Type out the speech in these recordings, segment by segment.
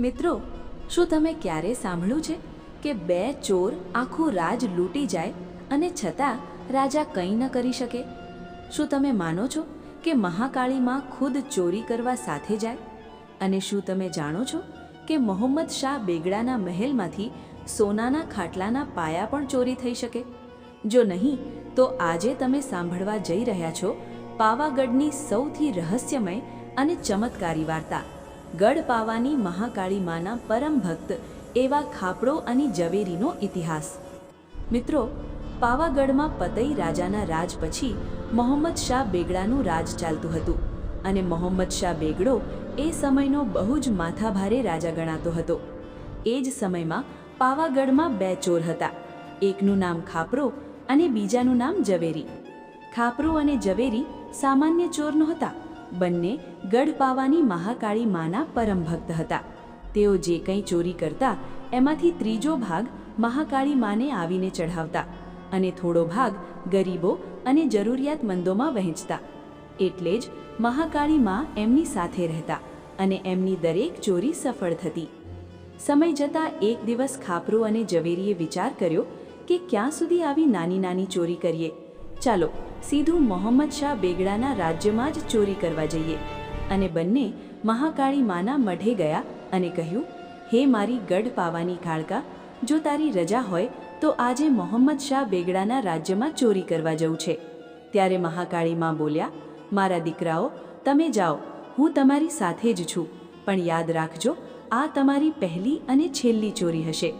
મિત્રો, શું તમે ક્યારે સાંભળ્યું છે કે બે ચોર આખું રાજ લૂંટી જાય અને છતાં રાજા કંઈ ન કરી શકે? શું તમે માનો છો કે મહાકાળીમાં ખુદ ચોરી કરવા સાથે જાય? અને શું તમે જાણો છો કે મોહમ્મદ શાહ બેગડાના મહેલમાંથી સોનાના ખાટલાના પાયા પણ ચોરી થઈ શકે? જો નહીં, તો આજે તમે સાંભળવા જઈ રહ્યા છો પાવાગઢની સૌથી રહસ્યમય અને ચમત્કારી વાર્તા. ગઢ પાવાની મહાકાળી માના પરમ ભક્ત એવા ખાપડો અને ઝવેરીનો ઇતિહાસ. મિત્રો, પાવાગઢમાં પતઈ રાજાના રાજ પછી મોહમ્મદ શાહ બેગડાનું રાજ ચાલતું હતું અને મોહમ્મદ શાહ બેગડો એ સમયનો બહુ જ માથાભારે રાજા ગણાતો હતો. એ જ સમયમાં પાવાગઢમાં બે ચોર હતા, એકનું નામ ખાપરો અને બીજાનું નામ ઝવેરી. ખાપરો અને ઝવેરી સામાન્ય ચોર નહોતા. બંને ગઢ પાવાની મહાકાળી માના પરમ ભક્ત હતા. તેઓ જે કંઈ ચોરી કરતા, એમાંથી ત્રીજો ભાગ મહાકાળી માને આવીને ચઢાવતા અને થોડો ભાગ ગરીબો અને જરૂરિયાતમંદોમાં વહેંચતા. એટલે જ મહાકાળી માં એમની સાથે રહેતા અને એમની દરેક ચોરી સફળ થતી. સમય જતાં એક દિવસ ખાપરો અને ઝવેરીએ વિચાર કર્યો કે ક્યાં સુધી આવી નાની નાની ચોરી કરીએ? ચાલો સીધું મોહમ્મદ શાહ બેગડાના રાજ્યમાં જ ચોરી કરવા જઈએ. અને બંને મહાકાળી માના મઢે ગયા અને કહ્યું, હે મારી ગઢ પાવાની કાળકા જો તારી રજા હોય, તો આજે મોહમ્મદ શાહ બેગડાના રાજ્યમાં ચોરી કરવા જવું છે. ત્યારે મહાકાળી માં બોલ્યા, મારા દીકરાઓ, તમે જાઓ, હું તમારી સાથે જ છું, પણ યાદ રાખજો, આ તમારી પહેલી અને છેલ્લી ચોરી હશે.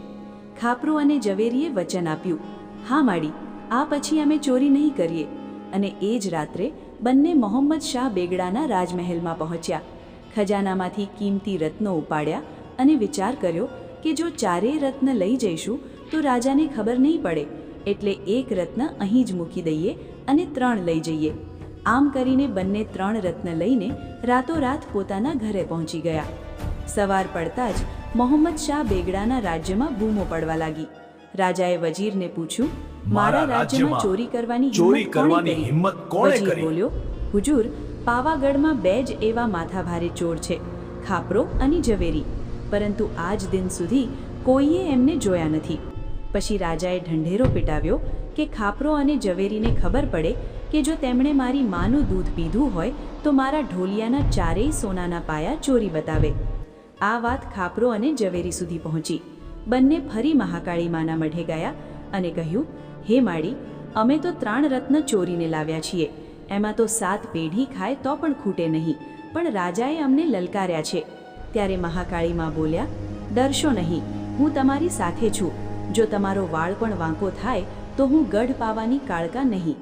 ખાપરું અને ઝવેરીએ વચન આપ્યું, હા માડી, આ પછી અમે ચોરી નહીં કરીએ અને એ જ રાત્રે બંને મોહમ્મદ શાહ બેગડાના રાજમહેલમાં પહોંચ્યા. ખજાનામાંથી કિંમતી રત્નો ઉપાડ્યા અને વિચાર કર્યો કે જો ચારેય રત્ન લઈ જઈશું, તો રાજાને ખબર નહીં પડે, એટલે એક રત્ન અહીં જ મૂકી દઈએ અને ત્રણ લઈ જઈએ. આમ કરીને બંને ત્રણ રત્ન લઈને રાતોરાત પોતાના ઘરે પહોંચી ગયા. સવાર પડતા જ મોહમ્મદ શાહ બેગડાના રાજ્યમાં બૂમો પડવા લાગી. રાજાએ વજીરને પૂછ્યું મારા રાજ્યમાં ચોરી કરવાની ચોરી કરવાની હિંમત કોણે કરી? બોલ્યો હુજુર પાવાગઢમાં બે જ એવા માથાભારે ચોર છે ખાપરો અને ઝવેરી. પરંતુ આજ દિન સુધી કોઈએ એમને જોયા નથી. પછી રાજાએ ઢંઢેરો પીટાવ્યો કે ખાપરો અને ઝવેરીને ખબર પડે કે જો તેમણે મારી માનું દૂધ પીધું હોય તો મારા ઢોલિયાના ચારેય સોનાના પાયા ચોરી બતાવે. આ વાત ખાપરો અને ઝવેરી સુધી પહોંચી. બંને ફરી મહાકાળી માના મઢે ગયા અને કહ્યું હે માડી, અમે તો ત્રણ રત્ન ચોરીને લાવ્યા છીએ. એમાં તો સાત પેઢી ખાય તો પણ ખૂટે નહીં. પણ રાજાએ અમને લલકાર્યા છે. ત્યારે મહાકાળીમાં બોલ્યા, ડરશો નહીં. હું તમારી સાથે છું. જો તમારો વાળ પણ વાંકો થાય, તો હું ગઢ પાવાની કાળકા નહીં.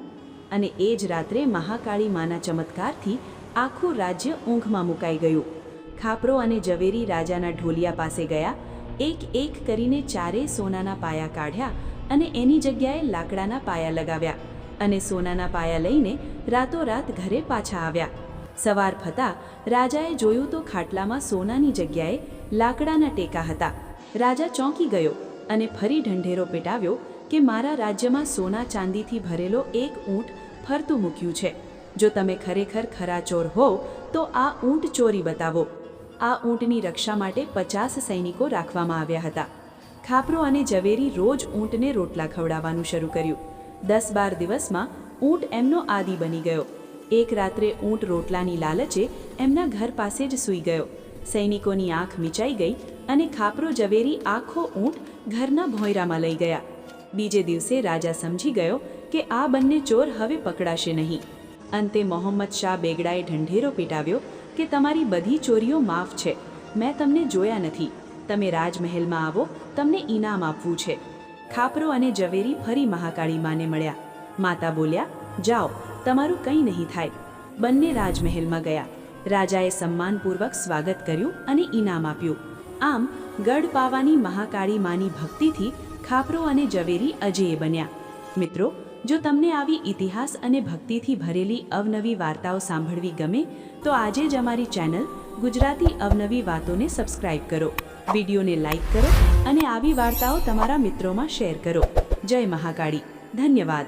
અને એ જ રાત્રે મહાકાળી માના ચમત્કારથી આખું રાજ્ય ઊંઘમાં મુકાઈ ગયું. ખાપરો અને ઝવેરી રાજાના ઢોલિયા પાસે ગયા. એક એક કરીને ચારેય સોનાના પાયા કાઢ્યા અને એની જગ્યાએ લાકડાના પાયા લગાવ્યા અને સોનાના પાયા લઈને રાતોરાત ઘરે પાછા આવ્યા. સવાર થતાં રાજાએ જોયું તો ખાટલામાં સોનાની જગ્યાએ લાકડાના ટેકા હતા. રાજા ચોંકી ગયો અને ફરી ઢંઢેરો પેટાવ્યો કે મારા રાજ્યમાં સોના ચાંદીથી ભરેલો એક ઊંટ ફરતું મૂક્યું છે. જો તમે ખરેખર ખરા ચોર હોવ તો આ ઊંટ ચોરી બતાવો. આ ઊંટની રક્ષા માટે પચાસ સૈનિકો રાખવામાં આવ્યા હતા. ખાપરો અને ઝવેરી રોજ ઊંટને રોટલા ખવડાવવાનું શરૂ કર્યું. દસ બાર દિવસમાં ઊંટ એમનો આદિ બની ગયો. એક રાત્રે ઊંટ રોટલાની લાલચે એમના ઘર પાસે જ સૂઈ ગયો. સૈનિકોની આંખ મિચાઈ ગઈ અને ખાપરો ઝવેરી આખો ઊંટ ઘરના ભોંયરામાં લઈ ગયા. બીજે દિવસે રાજા સમજી ગયો કે આ બંને ચોર હવે પકડાશે નહીં. અંતે મોહમ્મદ શાહ બેગડાએ ઢંઢેરો પીટાવ્યો કે તમારી બધી ચોરીઓ માફ છે. મેં તમને જોયા નથી. તમે રાજમહેલમાં આવો, તમને ઇનામ આપવું છે. ખાપરો અને ઝવેરી ફરી મહાકાળી માને મળ્યા. માતા બોલ્યા, જાઓ, તમારું કંઈ નહીં થાય. બંને રાજમહેલમાં ગયા. રાજાએ સન્માનપૂર્વક સ્વાગત કર્યું અને ઇનામ આપ્યું. આમ, ગઢ પાવાની મહાકાળી માની ભક્તિથી ખાપરો અને ઝવેરી અજેય બન્યા. મિત્રો, જો તમને આવી ઇતિહાસ અને ભક્તિથી ભરેલી અવનવી વાર્તાઓ સાંભળવી ગમે, તો આજે જ અમારી ચેનલ ગુજરાતી અવનવી વાતોને સબસ્ક્રાઇબ કરો. વિડીયોને લાઈક કરો અને આવી વાર્તાઓ તમારા મિત્રોમાં શેર કરો. જય મહાકાળી. ધન્યવાદ.